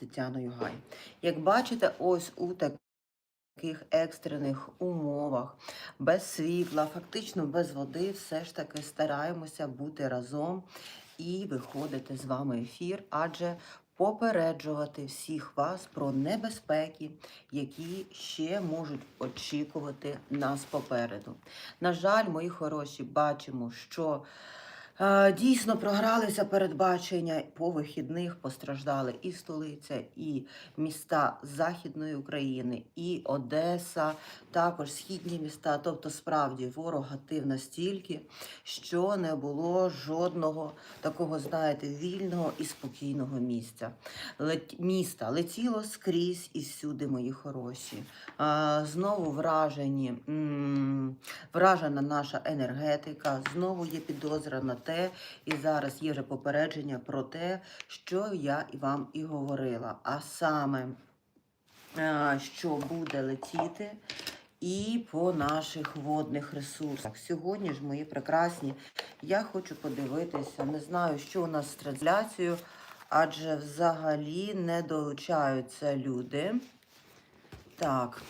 Тетяною Гай. Як бачите, ось у таких екстрених умовах, без світла, фактично без води, все ж таки стараємося бути разом і виходити з вами ефір, адже попереджувати всіх вас про небезпеки, які ще можуть очікувати нас попереду. На жаль, мої хороші, бачимо, що дійсно програлися передбачення по вихідних, постраждали і столиця, і міста Західної України, і Одеса, також східні міста. Тобто, справді ворог гатив настільки, що не було жодного такого, знаєте, вільного і спокійного місця. Міста летіло скрізь і всюди, мої хороші. А, знову вражені, м, вражена наша енергетика, знову є підозра на те, і зараз є вже попередження про те, що я і вам і говорила. А саме, що буде летіти і по наших водних ресурсах. Сьогодні ж, мої прекрасні, я хочу подивитися, не знаю, що у нас з трансляцією, адже взагалі не долучаються люди. Так,